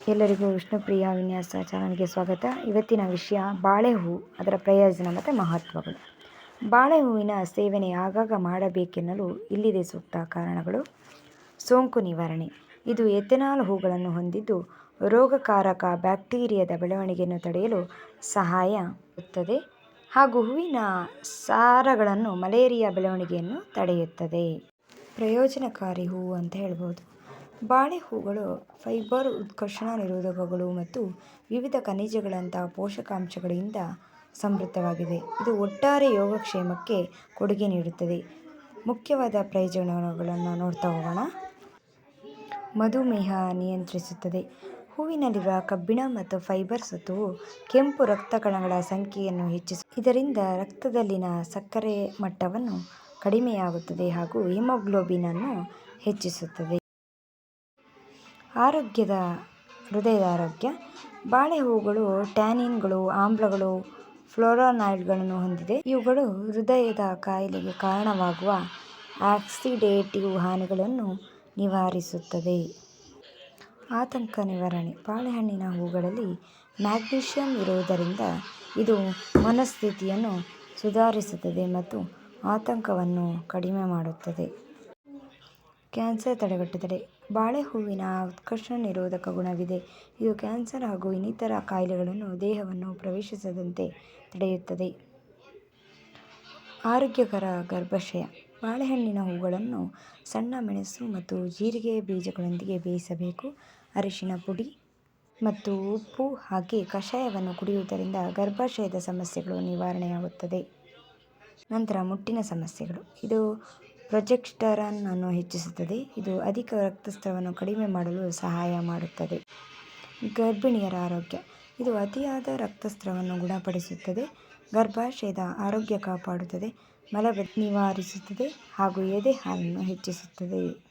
ಎಲ್ಲರಿಗೂ ವಿಷ್ಣುಪ್ರಿಯ ವಿನ್ಯಾಸ ಚಾನಲ್ಗೆ ಸ್ವಾಗತ. ಇವತ್ತಿನ ವಿಷಯ ಬಾಳೆಹೂ, ಅದರ ಪ್ರಯೋಜನ ಮತ್ತು ಮಹತ್ವಗಳು. ಬಾಳೆ ಹೂವಿನ ಸೇವನೆ ಆಗಾಗ ಮಾಡಬೇಕೆನ್ನಲು ಇಲ್ಲಿದೆ ಸೂಕ್ತ ಕಾರಣಗಳು. ಸೋಂಕು ನಿವಾರಣೆ. ಇದು ಎಥೆನಾಲ್ ಹೂಗಳನ್ನು ಹೊಂದಿದ್ದು ರೋಗಕಾರಕ ಬ್ಯಾಕ್ಟೀರಿಯಾದ ಬೆಳವಣಿಗೆಯನ್ನು ತಡೆಯಲು ಸಹಾಯ ಮಾಡುತ್ತದೆ ಹಾಗೂ ಹೂವಿನ ಸಾರಗಳನ್ನು ಮಲೇರಿಯಾ ಬೆಳವಣಿಗೆಯನ್ನು ತಡೆಯುತ್ತದೆ. ಪ್ರಯೋಜನಕಾರಿ ಹೂವು ಅಂತ ಹೇಳ್ಬೋದು. ಬಾಳೆ ಹೂಗಳು ಫೈಬರ್ ಉತ್ಕರ್ಷಣ ನಿರೋಧಕಗಳು ಮತ್ತು ವಿವಿಧ ಖನಿಜಗಳಂತಹ ಪೋಷಕಾಂಶಗಳಿಂದ ಸಮೃದ್ಧವಾಗಿದೆ. ಇದು ಒಟ್ಟಾರೆ ಯೋಗಕ್ಷೇಮಕ್ಕೆ ಕೊಡುಗೆ ನೀಡುತ್ತದೆ. ಮುಖ್ಯವಾದ ಪ್ರಯೋಜನಗಳನ್ನು ನೋಡ್ತಾ ಹೋಗೋಣ. ಮಧುಮೇಹ ನಿಯಂತ್ರಿಸುತ್ತದೆ. ಹೂವಿನಲ್ಲಿರುವ ಕಬ್ಬಿಣ ಮತ್ತು ಫೈಬರ್ ಸತ್ವವು ಕೆಂಪು ರಕ್ತ ಕಣಗಳ ಸಂಖ್ಯೆಯನ್ನು ಹೆಚ್ಚಿಸಿ ಇದರಿಂದ ರಕ್ತದಲ್ಲಿನ ಸಕ್ಕರೆ ಮಟ್ಟವನ್ನು ಕಡಿಮೆಯಾಗುತ್ತದೆ ಹಾಗೂ ಹಿಮೋಗ್ಲೋಬಿನ್ ಅನ್ನು ಹೆಚ್ಚಿಸುತ್ತದೆ. ಆರೋಗ್ಯದ ಹೃದಯದ ಆರೋಗ್ಯ ಬಾಳೆ ಹೂಗಳು ಟ್ಯಾನಿನ್ಗಳು, ಆಮ್ಲಗಳು, ಫ್ಲೋರಾನಾಯ್ಡ್ಗಳನ್ನು ಹೊಂದಿದೆ. ಇವುಗಳು ಹೃದಯದ ಕಾಯಿಲೆಗೆ ಕಾರಣವಾಗುವ ಆಕ್ಸಿಡೇಟಿವ್ ಹಾನಿಗಳನ್ನು ನಿವಾರಿಸುತ್ತದೆ ಆತಂಕ ನಿವಾರಣೆ. ಬಾಳೆಹಣ್ಣಿನ ಹೂಗಳಲ್ಲಿ ಮ್ಯಾಗ್ನೀಷಿಯಂ ಇರುವುದರಿಂದ ಇದು ಮನಸ್ಥಿತಿಯನ್ನು ಸುಧಾರಿಸುತ್ತದೆ ಮತ್ತು ಆತಂಕವನ್ನು ಕಡಿಮೆ ಮಾಡುತ್ತದೆ. ಕ್ಯಾನ್ಸರ್ ತಡೆಗಟ್ಟುತ್ತದೆ. ಬಾಳೆಹೂವಿನ ಉತ್ಕರ್ಷಣ ನಿರೋಧಕ ಗುಣವಿದೆ. ಇದು ಕ್ಯಾನ್ಸರ್ ಹಾಗೂ ಇನ್ನಿತರ ಕಾಯಿಲೆಗಳನ್ನು ದೇಹವನ್ನು ಪ್ರವೇಶಿಸದಂತೆ ತಡೆಯುತ್ತದೆ. ಆರೋಗ್ಯಕರ ಗರ್ಭಾಶಯ. ಬಾಳೆಹಣ್ಣಿನ ಹೂಗಳನ್ನು ಸಣ್ಣ ಮೆಣಸು ಮತ್ತು ಜೀರಿಗೆ ಬೀಜಗಳೊಂದಿಗೆ ಬೇಯಿಸಬೇಕು. ಅರಿಶಿನ ಪುಡಿ ಮತ್ತು ಉಪ್ಪು ಹಾಕಿ ಕಷಾಯವನ್ನು ಕುಡಿಯುವುದರಿಂದ ಗರ್ಭಾಶಯದ ಸಮಸ್ಯೆಗಳು ನಿವಾರಣೆಯಾಗುತ್ತದೆ. ನಂತರ ಮುಟ್ಟಿನ ಸಮಸ್ಯೆಗಳು. ಇದು ಪ್ರೊಜೆಸ್ಟರಾನ್ ಅನ್ನು ಹೆಚ್ಚಿಸುತ್ತದೆ. ಇದು ಅಧಿಕ ರಕ್ತಸ್ರಾವವನ್ನು ಕಡಿಮೆ ಮಾಡಲು ಸಹಾಯ ಮಾಡುತ್ತದೆ. ಗರ್ಭಿಣಿಯರ ಆರೋಗ್ಯ. ಇದು ಅತಿಯಾದ ರಕ್ತಸ್ರಾವವನ್ನು ಗುಣಪಡಿಸುತ್ತದೆ. ಗರ್ಭಾಶಯದ ಆರೋಗ್ಯ ಕಾಪಾಡುತ್ತದೆ. ಮಲಬದ್ಧ ನಿವಾರಿಸುತ್ತದೆ ಹಾಗೂ ಎದೆ ಹಾಲನ್ನು ಹೆಚ್ಚಿಸುತ್ತದೆ.